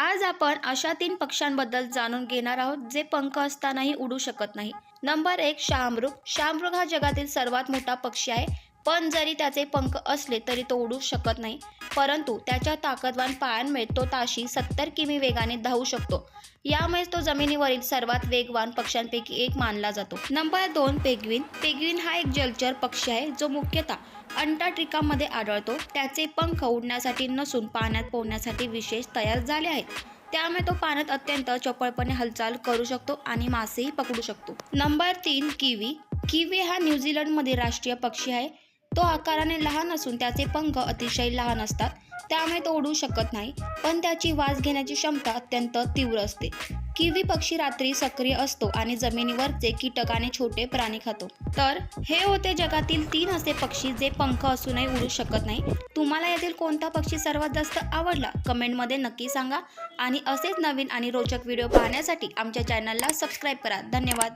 आज आपण अशा तीन पक्ष्यांबद्दल जाणून घेणार आहोत जे पंख असतानाही उडू शकत नाही. नंबर एक शहामृग शहामृग हा जगातील सर्वात मोठा पक्षी आहे. पण जरी त्याचे पंख असले तरी तो उडू शकत नाही. परंतु त्याच्या ताकदवान पायांमुळे तो ताशी सत्तर किमी वेगाने धावू शकतो. यामुळेच तो जमिनीवरील सर्वात वेगवान पक्ष्यांपैकी एक मानला जातो. नंबर दोन पेग्विन. पेग्विन हा एक जलचर पक्षी आहे जो मुख्यतः अंटार्क्टिकामध्ये आढळतो. त्याचे पंख उडण्यासाठी नसून पाण्यात पोहण्यासाठी विशेष तयार झाले आहेत. त्यामुळे तो पाण्यात अत्यंत चपळपणे हालचाल करू शकतो आणि मासेही पकडू शकतो. नंबर तीन किवी. किवी हा न्यूझीलंडमध्ये राष्ट्रीय पक्षी आहे. तो आकाराने लहान असून त्याचे पंख अतिशय लहान असतात त्यामुळे तो उडू शकत नाही पण त्याची वास घेण्याची क्षमता अत्यंत तीव्र असते. किवी पक्षी रात्री सक्रिय असतो आणि जमिनीवरचे कीटक आणि छोटे प्राणी खातो. तर हे होते जगातील तीन असे पक्षी जे पंख असूनही उडू शकत नाही. तुम्हाला यातील कोणता पक्षी सर्वात जास्त आवडला? कमेंटमध्ये नक्की सांगा. आणि असेच नवीन आणि रोचक व्हिडिओ पाहण्यासाठी आमच्या चॅनलला सबस्क्राईब करा. धन्यवाद.